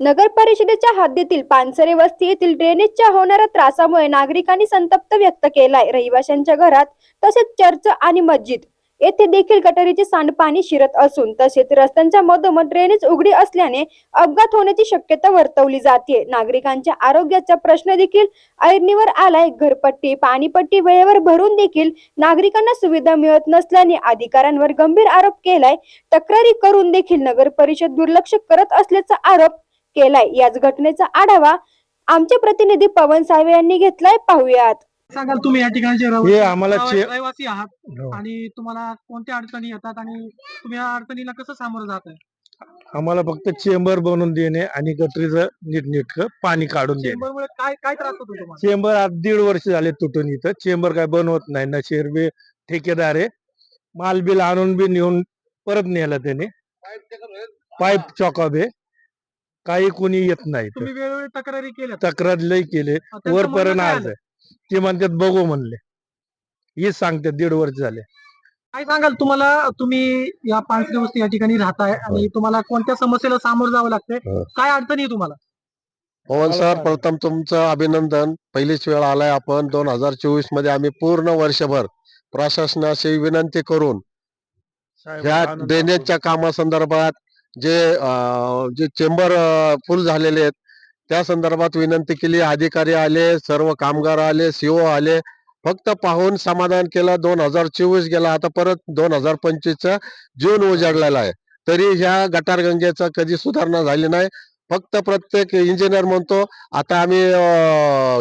नगर परिषदेच्या हद्दीतील पानसरे वस्ती येथील ड्रेनेजच्या होणाऱ्या त्रासामुळे नागरिकांनी संतप्त व्यक्त केलाय. रहिवाशांच्या घरात तसेच चर्च आणि मस्जिद. येथे देखील गटारीचे सांडपाणी शिरत असून तसेच रस्त्यांच्या मधोमध ड्रेनेज उघडी असल्याने अपघात होण्याची शक्यता वर्तवली जाते. नागरिकांच्या आरोग्याचा प्रश्न देखील ऐरणीवर आलाय. घरपट्टी पाणीपट्टी वेळेवर भरून देखील नागरिकांना सुविधा मिळत नसल्याने अधिकाऱ्यांवर गंभीर आरोप केलाय. तक्रारी करून देखील नगर परिषद दुर्लक्ष करत असल्याचा आरोप केलाय. याच घटनेचा आढावा आमचे प्रतिनिधी पवन साळवे यांनी घेतलाय. पाहुयात. सांगाल तुम्ही या ठिकाणचे हे रहिवासी आम्हाला चे- रहिवासी आहात हो. आणि तुम्हाला कोणत्या अडचणी येतात आणि तुम्ही या अडचणीला कसं सामोरं जात आहे? आम्हाला फक्त चेंबर बनवून देणे आणि गटरीचं नीटनेटकं पाणी काढून देणे. चेंबरमुळे काय काय त्रास होतो तुम्हाला? चेंबर आज दीड वर्ष झाले तुटून इथं. चेंबर काय बनवत नाही. ना शेरबे ठेकेदार आहे. माल बिल आणून बी नेऊन परत नेला त्याने. पाईप चॉकअप आहे. काही कोणी येत नाही इथं. तुम्ही वेळोवेळी तक्रारी केल्या तक्रार लय केले. वरपर्यंत आज आहे ते म्हणतात बघू म्हणले. हेच सांगतात दीड वर्ष झाले. काय सांगाल तुम्हाला? तुम्ही या पांचरी वस्ती या ठिकाणी राहताय आणि तुम्हाला कोणत्या समस्येला सामोरं जावं लागतंय? हो. काय अडचणी आहे तुम्हाला? पवन सर? प्रथम तुमचं अभिनंदन. पहिलीच वेळ आलाय आपण. दोन हजार चोवीसमध्ये आम्ही पूर्ण वर्षभर प्रशासनाशी विनंती करून ह्या ड्रेनेजच्या कामासंदर्भात जे जे चेंबर फुल झालेले आहेत त्या संदर्भात विनंती केली. अधिकारी आले सर्व कामगार आले सीओ आले. फक्त पाहून समाधान केलं. दोन हजार चोवीस गेला. आता परत दोन हजार पंचवीसचा जून उजाडलेला आहे. तरी ह्या गटारगंगेचा कधी सुधारणा झाली नाही. फक्त प्रत्येक इंजिनियर म्हणतो आता आम्ही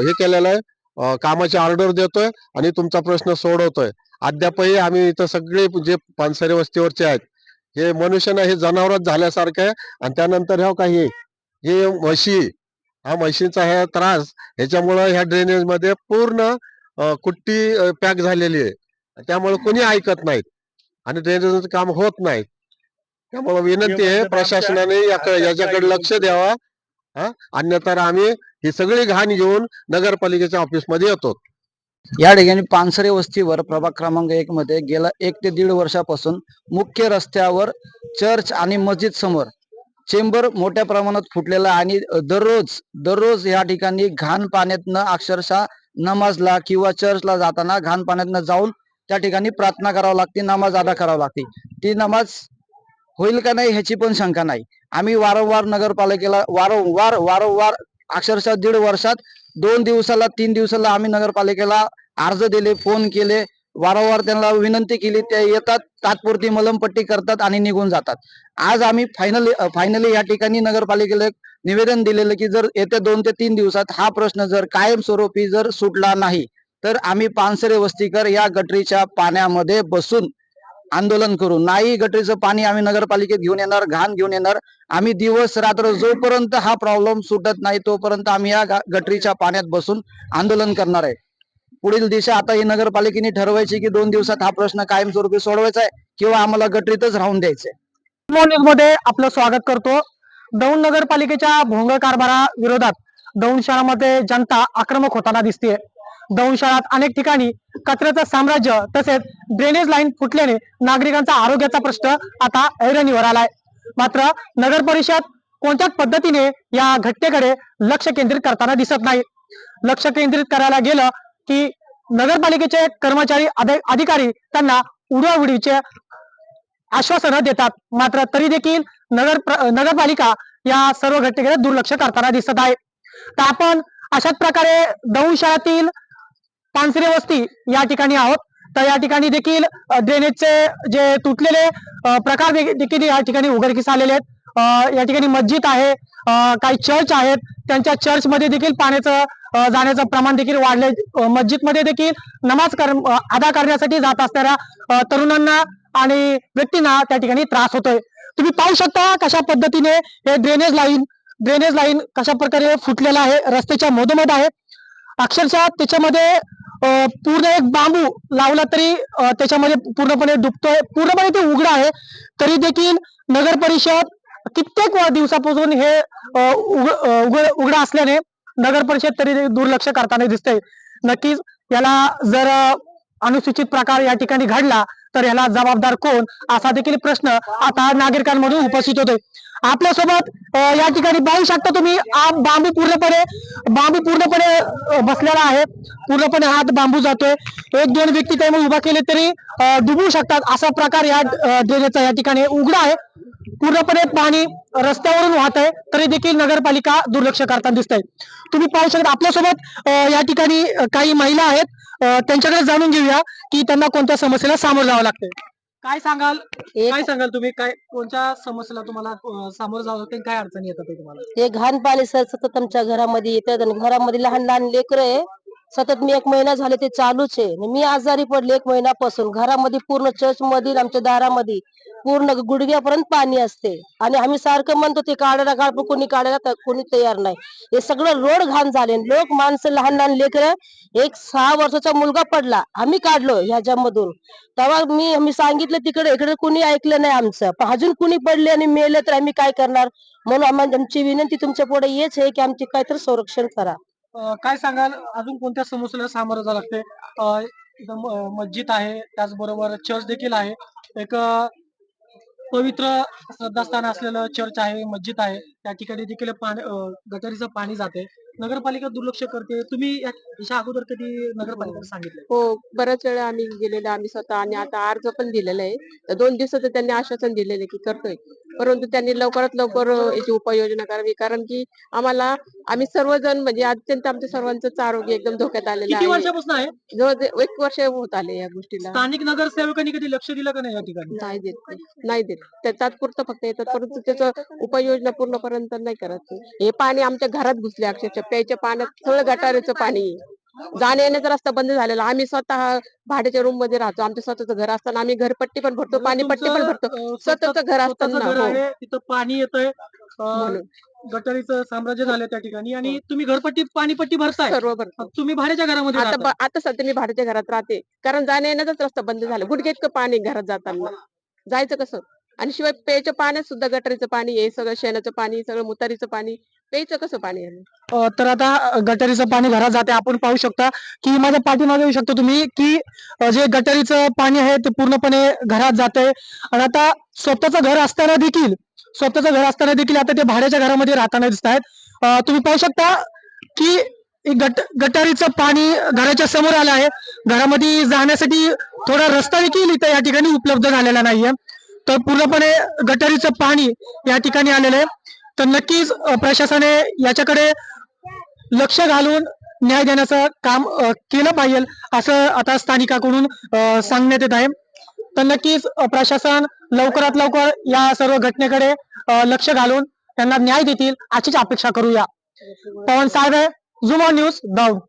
हे केलेलं आहे. कामाची ऑर्डर देतोय आणि तुमचा प्रश्न सोडवतोय. अद्यापही आम्ही इथं सगळे जे पानसरे वस्तीवरचे आहेत हे मनुष्यानं हे जनावरच झाल्यासारखं आहे. आणि त्यानंतर ह्या काही हे म्हशी हा म्हशीचा हा त्रास ह्याच्यामुळं ह्या ड्रेनेजमध्ये पूर्ण कुट्टी पॅक झालेली आहे. त्यामुळे कोणी ऐकत नाहीत. आणि ड्रेनेजचं काम होत नाही त्यामुळे विनंती आहे प्रशासनाने याकडे याच्याकडे लक्ष द्यावा. हा अन्यथा आम्ही ही सगळी घाण घेऊन नगरपालिकेच्या ऑफिसमध्ये येतो. या ठिकाणी पानसरे वस्तीवर प्रभाग क्रमांक एक मध्ये गेल्या एक ते दीड वर्षापासून मुख्य रस्त्यावर चर्च आणि मस्जिद समोर चेंबर मोठ्या प्रमाणात फुटलेला आणि दररोज दररोज या ठिकाणी घाण पाण्यातनं अक्षरशः नमाजला किंवा चर्चला जाताना घाण पाण्यातनं जाऊन त्या ठिकाणी प्रार्थना करावी लागते नमाज अदा करावी लागते. ती नमाज होईल का नाही ह्याची पण शंका नाही. आम्ही वारंवार नगरपालिकेला वारंवार वारंवार अक्षरशः दीड वर्षात दोन दिवसाला तीन दिवसाला आम्ही नगरपालिकेला अर्ज दिले फोन केले. वारंवार त्यांना विनंती केली ते येतात तात्पुरती मलमपट्टी करतात आणि निघून जातात. आज आम्ही फायनली फायनली या ठिकाणी नगरपालिकेला एक निवेदन दिलेलं की जर येत्या दोन ते तीन दिवसात हा प्रश्न जर कायमस्वरूपी जर सुटला नाही तर आम्ही पानसरे वस्तीकर या गटरीच्या पाण्यामध्ये बसून आंदोलन करू. नाही गटरीचं पाणी आम्ही नगरपालिकेत घेऊन येणार घाण घेऊन येणार. आम्ही दिवस रात्र जोपर्यंत हा प्रॉब्लेम सुटत नाही तोपर्यंत आम्ही या गटरीच्या पाण्यात बसून आंदोलन करणार आहे. पुढील दिशा आता ही नगरपालिकेने ठरवायची की दोन दिवसात हा प्रश्न कायमस्वरूपी सोडवायचा आहे किंवा आम्हाला गटरीतच राहून द्यायचंय. न्यूजमध्ये आपलं स्वागत करतो. दौंड नगरपालिकेच्या भोंगळ कारभारा विरोधात दौंड शहरामध्ये जनता आक्रमक होताना दिसते दौंड शहरात अनेक ठिकाणी कचऱ्याचं साम्राज्य तसेच ड्रेनेज लाईन फुटल्याने नागरिकांचा आरोग्याचा प्रश्न आता ऐरणीवर आलाय. मात्र नगर परिषद कोणत्याच पद्धतीने या घटनेकडे लक्ष केंद्रित करताना दिसत नाही. लक्ष केंद्रित करायला गेलं की नगरपालिकेचे कर्मचारी अधिकारी त्यांना उडवाउडीचे आश्वासनं देतात. मात्र तरी देखील नगर नगरपालिका या सर्व घटनेकडे दुर्लक्ष करताना दिसत आहे. तर आपण अशाच प्रकारे दौंड शहरातील पानसरे वस्ती या ठिकाणी आहोत. तर या ठिकाणी देखील ड्रेनेजचे जे तुटलेले प्रकार देखील या ठिकाणी उघडकीस आलेले आहेत. या ठिकाणी मस्जिद आहे काही चर्च आहेत. त्यांच्या चर्च मध्ये देखील पाण्याचं जाण्याचं प्रमाण देखील वाढले मस्जिदमध्ये देखील नमाज कर अदा करण्यासाठी जात असणाऱ्या तरुणांना आणि व्यक्तींना त्या ठिकाणी त्रास होतोय. तुम्ही पाहू शकता कशा पद्धतीने हे ड्रेनेज लाईन ड्रेनेज लाईन कशा प्रकारे फुटलेला आहे रस्त्याच्या मधोमध आहे. अक्षरशः त्याच्यामध्ये पूर्ण एक बांबू लावला तरी त्याच्यामध्ये पूर्णपणे डुबतोय. पूर्णपणे ते उघडं आहे. तरी देखील नगर परिषद कित्येक दिवसापासून हे अ, उघड असल्याने नगर परिषद तरी दुर्लक्ष करताना दिसतंय. नक्कीच याला जर अनुसूचित प्रकार या ठिकाणी घडला तर ह्याला जबाबदार कोण? असा देखील प्रश्न आता नागरिकांमधून उपस्थित होतोय. आपल्यासोबत या ठिकाणी पाहू शकता तुम्ही बांबू पूर्णपणे बांबू पूर्णपणे बसलेला आहे. पूर्णपणे हात बांबू जातोय. एक दोन व्यक्ती त्यामुळे उभा केले तरी डुबू शकतात. असा प्रकार या ड्रेनेजचा या ठिकाणी उघडा आहे. पूर्णपणे पाणी रस्त्यावरून वाहत आहे. तरी देखील नगरपालिका दुर्लक्ष करताना दिसत आहे तुम्ही पाहू शकता आपल्यासोबत या ठिकाणी काही महिला आहेत. त्यांच्याकडे जाणून घेऊया की त्यांना कोणत्या समस्येला सामोरं जावं लागतंय. काय सांगाल? काय सांगाल तुम्ही? काय कोणत्या समस्येला तुम्हाला सामोरं जावं लागतं काय अडचणी येतात ते तुम्हाला? हे घाण पाणी सर सतत आमच्या घरामध्ये येतात आणि घरामध्ये लहान लहान लेकर आहे. सतत मी एक महिना झाले ते चालूच आहे. आणि मी आजारी पडले एक महिन्यापासून. घरामध्ये पूर्ण चर्च मधील आमच्या दारामध्ये पूर्ण गुडघ्यापर्यंत पाणी असते. आणि आम्ही सारखं म्हणतो ते काढायला काढ पण कोणी काढायला त- कोणी तयार नाही. हे सगळं रोड घाण झाले. लोक माणसं लहान लहान लेकर एक सहा वर्षाचा मुलगा पडला. आम्ही काढलो ह्याच्यामधून. तेव्हा मी आम्ही सांगितलं तिकडे इकडे कोणी ऐकलं नाही आमचं. पण अजून कुणी पडले आणि मेले तर आम्ही काय करणार? म्हणून आम्हा- आमची विनंती तुमच्यापुढे हेच आहे की आमची काहीतरी संरक्षण करा. काय सांगाल? अजून कोणत्या समस्येला सामोरं जावं लागते अ, मस्जिद आहे त्याचबरोबर चर्च देखील आहे. एक पवित्र श्रद्धास्थान असलेलं चर्च आहे मस्जिद आहे. त्या ठिकाणी देखील पाणी अ, गटारीचं पाणी जाते नगरपालिका दुर्लक्ष करते. तुम्ही या- याच्या अगोदर कधी नगरपालिकेला सांगितलं हो बऱ्याच वेळा आम्ही गेलेलो आम्ही स्वतः आणि आता अर्ज पण दिलेला आहे. तर दोन दिवसाचं त्यांनी आश्वासन दिलेलं आहे की करतोय. परंतु त्यांनी लवकरात लवकर याची उपाययोजना करावी. कारण की आम्हाला आम्ही सर्वजण म्हणजे अत्यंत आमच्या सर्वांचंच आरोग्य एकदम धोक्यात आलेलं किती आहे. वर्षापासून आहे? जवळ एक वर्ष होत आले या गोष्टीला. स्थानिक नगरसेवकांनी कधी लक्ष दिलं का नाही या ठिकाणी? नाही देत ते. नाही देत. त्या तात्पुरतं फक्त येतात. परंतु त्याचं उपाययोजना पूर्णपर्यंत नाही करत ते. हे पाणी आमच्या घरात घुसले अक्षरशः. प्यायच्या पाण्यात सगळं गटारीचं पाणी. आहे. जाण्या येण्याचा रस्ता बंद झालेला. आम्ही स्वतः भाड्याच्या रूममध्ये राहतो. आमच्या स्वतःचं घर असताना आम्ही घरपट्टी पण भरतो पाणीपट्टी पण तुमचं, भरतो. अ, स्वतःचं घर असताना हो. आहे तिथं पाणी येतंय. म्हणून. गटारीचं साम्राज्य झालं त्या ठिकाणी आणि तुम्ही घरपट्टी पाणीपट्टी भरताय. सर्व भरतो. तुम्ही भाड्याच्या घरामध्ये आता आता सध्या मी भाड्याच्या घरात राहते. कारण जाण्या येण्याचाच रस्ता बंद झाला. गुडघे इतकं पाणी घरात जाताना. जायचं कसं? आणि शिवाय प्यायच्या पाण्यात सुद्धा गटारीचं पाणी आहे. सगळं शेणाचं पाणी सगळं मुतारीचं पाणी. प्यायचं कसं पाणी अ, तर आता गटारीचं पाणी घरात जाते. आपण पाहू शकता की माझ्या पाठीमागे येऊ शकता तुम्ही की अ, जे गटारीचं पाणी आहे ते पूर्णपणे घरात जाते आणि आता स्वतःचं घर असताना देखील स्वतःचं घर असताना देखील आता ते भाड्याच्या घरामध्ये राहताना दिसत आहेत तुम्ही पाहू शकता की हे गट गटारीचं पाणी घराच्या समोर आलं आहे. घरामध्ये जाण्यासाठी थोडा रस्ता देखील इथं या ठिकाणी उपलब्ध झालेला नाहीये. तर पूर्णपणे गटारीचं पाणी या ठिकाणी आलेलं आहे. तर नक्कीच प्रशासनाने याच्याकडे लक्ष घालून न्याय देण्याचं काम केलं पाहिजे असं आता स्थानिकाकडून सांगण्यात येत आहे. तर नक्कीच प्रशासन लवकरात लवकर या सर्व घटनेकडे लक्ष घालून त्यांना न्याय देतील अशीच अपेक्षा करूया. पवन साळवे झुमा न्यूज दौंड.